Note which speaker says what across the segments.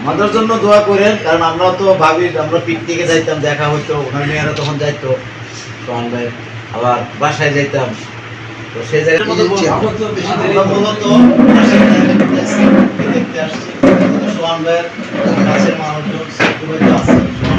Speaker 1: আমাদের জন্য দোয়া করেন কারণ আমরা তো ভাবি আমরা পিকনিকে যাইতাম দেখা হইতো ওখানে মেয়েরা তখন যাইতো তো আমরা আবার বাসায় যাইতাম। তো সেই জায়গায় মতো আমরা মূলত দেখতে আসছি, সোহান ভাইয়ের কাছের মানুষজন আছে। সোহান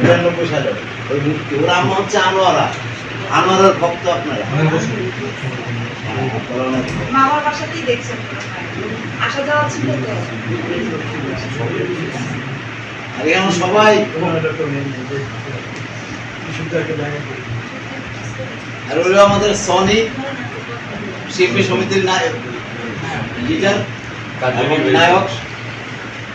Speaker 1: বিরানব্বই সালে। ওই মুক্তি ওরা আমার হচ্ছে আনোয়ারা। আনোয়ারার ভক্ত আপনারা। হ্যাঁ, আপনারা অনেক ভক্ত।
Speaker 2: মামার বাসাতেই দেখছেন। আসা যাওয়া ছিল তো।
Speaker 1: আর এখানে সবাই। আর হলো আমাদের সনি শিল্পী সমিতির নায়ক। লিডার নায়ক।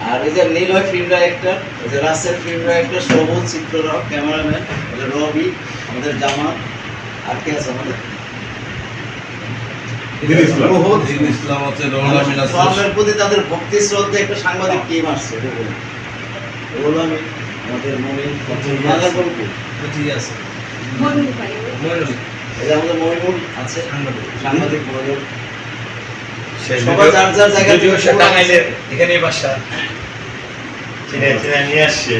Speaker 1: আর এই যে নীল হয় ফিল্ম ডাইরেক্টর এই যে রাসেল ফিল্ম ডাইরেক্টর সবুজ চিত্ররক ক্যামেরাম্যান এই যে রবি আমাদের জামাত আর কে আছে আমাদের? প্রতি তাদের ভক্তি শ্রদ্ধা একটা সাংবাদিক টিম আসছে এটা বলুন। আমাদের মমিন বাংলার
Speaker 3: ঠিক আছে।
Speaker 1: আমাদের সাংবাদিক।
Speaker 4: সেই
Speaker 1: সবাই যার যার জায়গা থেকে
Speaker 4: সে টাঙ্গাইলের এখানেই বাসা। চিনে চিনে নিয়ে আসছে।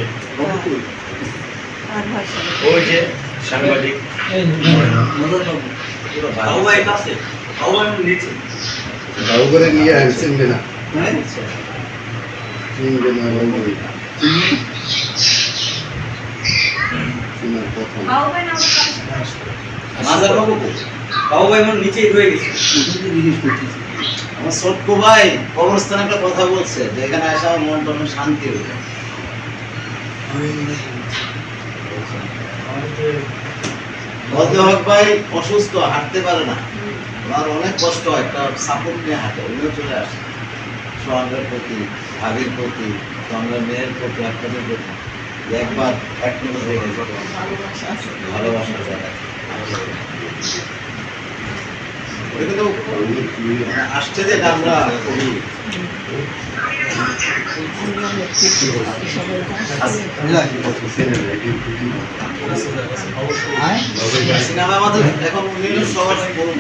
Speaker 2: আর ভাই সাহেব।
Speaker 4: ওই যে সাংবাদিক।
Speaker 1: পুরো ভালো।
Speaker 5: বাবু করে নিয়ে আসছেন না।
Speaker 1: হ্যাঁ?
Speaker 5: চিনবে না বাবু
Speaker 2: ভাই আমার
Speaker 6: নিচেই রয়ে গেছে।
Speaker 1: আমার ছোট্ট ভাই কবরস্থানে একটা কথা বলছে, যে এখানে আসা আমার মন টন শান্তি হয়ে যায়। হক ভাই, অসুস্থ, হাঁটতে পারে না। ওনার অনেক কষ্ট একটা সাপোর্ট নিয়ে হাঁটে উনিও চলে আসে। সোহানের প্রতি, ভাবির প্রতি সোহানের মেয়ের প্রতি, আপনাদের প্রতি, একবার এক মিনিট হয়ে গেছে আসছে যে আমরা করি। সিনেমা আমাদের এখন সবার বলুন